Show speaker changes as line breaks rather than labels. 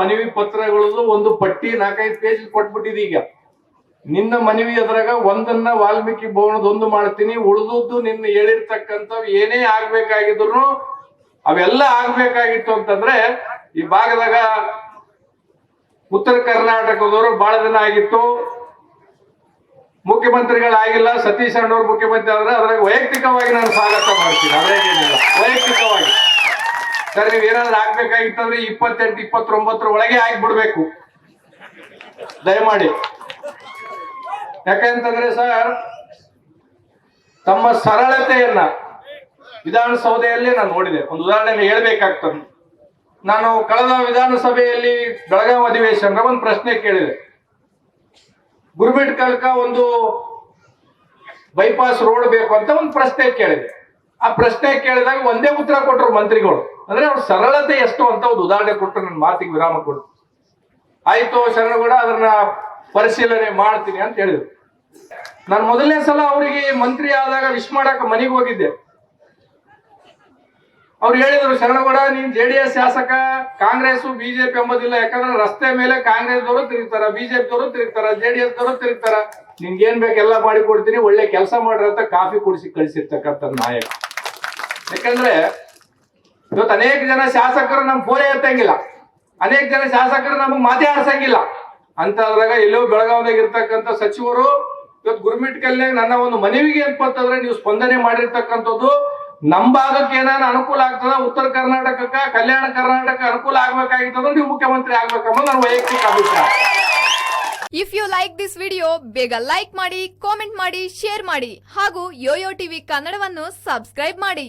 ಮನವಿ ಪತ್ರಗಳದ್ದು ಒಂದು ಪಟ್ಟಿ ನಾಲ್ಕೈದು ಪೇಜ್ ಕೊಟ್ಬಿಟ್ಟಿದೆ ಈಗ. ನಿನ್ನ ಮನವಿ ಅದ್ರಾಗ ಒಂದನ್ನ ವಾಲ್ಮೀಕಿ ಭವನದ ಒಂದು ಮಾಡ್ತೀನಿ, ಉಳಿದದ್ದು ನಿನ್ನ ಹೇಳಿರ್ತಕ್ಕಂಥ ಏನೇ ಆಗ್ಬೇಕಾಗಿದ್ರು ಅವೆಲ್ಲ ಆಗ್ಬೇಕಾಗಿತ್ತು ಅಂತಂದ್ರೆ ಈ ಭಾಗದಾಗ ಉತ್ತರ ಕರ್ನಾಟಕದವರು ಬಹಳ ದಿನ ಆಗಿತ್ತು. ಮುಖ್ಯಮಂತ್ರಿಗಳಾಗಿಲ್ಲ, ಸತೀಶ್ ಅಣ್ಣವ್ರು ಮುಖ್ಯಮಂತ್ರಿ ಆದ್ರೆ ಅದ್ರಾಗ ವೈಯಕ್ತಿಕವಾಗಿ ನಾನು ಸ್ವಾಗತ ಮಾಡ್ತೀನಿ. ವೈಯಕ್ತಿಕವಾಗಿ ಸರ್, ನೀವ್ ಏನಾದ್ರು ಆಗ್ಬೇಕಾಗಿತ್ತಂದ್ರೆ ಇಪ್ಪತ್ತೆಂಟು, ಇಪ್ಪತ್ತೊಂಬತ್ತರ ಒಳಗೆ ಆಗ್ಬಿಡ್ಬೇಕು. ದಯಮಾಡಿ. ಯಾಕಂತಂದ್ರೆ ಸರ್, ತಮ್ಮ ಸರಳತೆಯನ್ನ ವಿಧಾನಸೌಧೆಯಲ್ಲಿ ನಾನು ನೋಡಿದೆ. ಒಂದು ಉದಾಹರಣೆ ಹೇಳ್ಬೇಕಾಗ್ತದೆ ನಾನು ಕಳೆದ ವಿಧಾನಸಭೆಯಲ್ಲಿ ಬೆಳಗಾವಿ ಅಧಿವೇಶನ ಒಂದು ಪ್ರಶ್ನೆ ಕೇಳಿದೆ. ಗುರುಬಿಟ್ ಕಲ್ಕ ಒಂದು ಬೈಪಾಸ್ ರೋಡ್ ಬೇಕು ಅಂತ ಒಂದು ಪ್ರಶ್ನೆ ಕೇಳಿದೆ. ಆ ಪ್ರಶ್ನೆ ಕೇಳಿದಾಗ ಒಂದೇ ಉತ್ತರ ಕೊಟ್ಟರು ಮಂತ್ರಿಗಳು. ಅಂದ್ರೆ ಅವ್ರ ಸರಳತೆ ಎಷ್ಟು ಅಂತ ಒಂದು ಉದಾಹರಣೆ ಕೊಟ್ಟು ನನ್ನ ಮಾತಿಗೆ ವಿರಾಮ ಕೊಟ್ಟು ಆಯ್ತು ಶರಣಗೌಡ ಅದನ್ನ ಪರಿಶೀಲನೆ ಮಾಡ್ತೀನಿ ಅಂತ ಹೇಳಿದ್ರು. ನಾನು ಮೊದಲನೇ ಸಲ ಅವರಿಗೆ ಮಂತ್ರಿ ಆದಾಗ ವಿಶ್ ಮಾಡಕ್ ಮನೆಗೆ ಹೋಗಿದ್ದೆ. ಅವ್ರು ಹೇಳಿದ್ರು ಶರಣಗೌಡ ನೀನ್ ಜೆ ಡಿ ಎಸ್ ಶಾಸಕ ಕಾಂಗ್ರೆಸ್ ಬಿಜೆಪಿ ಎಂಬುದಿಲ್ಲ, ಯಾಕಂದ್ರೆ ರಸ್ತೆ ಮೇಲೆ ಕಾಂಗ್ರೆಸ್ ದವರು ತಿರುಗ್ತಾರ ಬಿಜೆಪಿ ದವರು ತಿರುಗ್ತಾರ, ಜೆ ಡಿ ಎಸ್ ದವರು ತಿರುಗ್ತಾರ. ನಿನ್ಗೆ ಏನ್ ಬೇಕೆಲ್ಲ ಮಾಡಿ ಕೊಡ್ತೀನಿ, ಒಳ್ಳೆ ಕೆಲಸ ಮಾಡ್ರಿ ಅಂತ ಕಾಫಿ ಕುಡಿಸಿ ಕಳಿಸಿರ್ತಕ್ಕಂಥ ನಾಯಕ. ಯಾಕಂದ್ರೆ ಇವತ್ತು ಅನೇಕ ಜನ ಶಾಸಕರು ನಮ್ ಫೋನೇ ಎತ್ತಂಗಿಲ್ಲ. ಅನೇಕ ಜನ ಶಾಸಕರು ನಮಗ್ ಮಾತೇ ಆಡ್ಸಂಗಿಲ್ಲ. ಅಂತದ್ರಾಗ ಎಲ್ಲೋ ಬೆಳಗಾವಿದಾಗ ಇರ್ತಕ್ಕಂಥ ಸಚಿವರು ಇವತ್ತು ಗುರ್ಮಿಟ್ ಕಲ್ಯಾಣ ನನ್ನ ಒಂದು ಮನವಿಗೆ ಅಂತಂದ್ರೆ ನೀವು ಸ್ಪಂದನೆ ಮಾಡಿರ್ತಕ್ಕಂಥದ್ದು ನಮ್ ಭಾಗಕ್ಕೆ ಏನಾನ ಅನುಕೂಲ ಆಗ್ತದ, ಉತ್ತರ ಕರ್ನಾಟಕಕ್ಕ ಕಲ್ಯಾಣ ಕರ್ನಾಟಕ ಅನುಕೂಲ ಆಗ್ಬೇಕಾಗಿತ್ತಂದ್ರೆ ನೀವು ಮುಖ್ಯಮಂತ್ರಿ ಆಗ್ಬೇಕಂಬ ನನ್ನ ವೈಯಕ್ತಿಕ ಅಭಿಪ್ರಾಯ.
If you like this video ಬೇಗ ಲೈಕ್ ಮಾಡಿ ಕಾಮೆಂಟ್ ಮಾಡಿ ಶೇರ್ ಮಾಡಿ ಹಾಗೂ ಯೋಯೋ ಟಿವಿ ಕನ್ನಡವನ್ನು ಸಬ್ಸ್ಕ್ರೈಬ್ ಮಾಡಿ.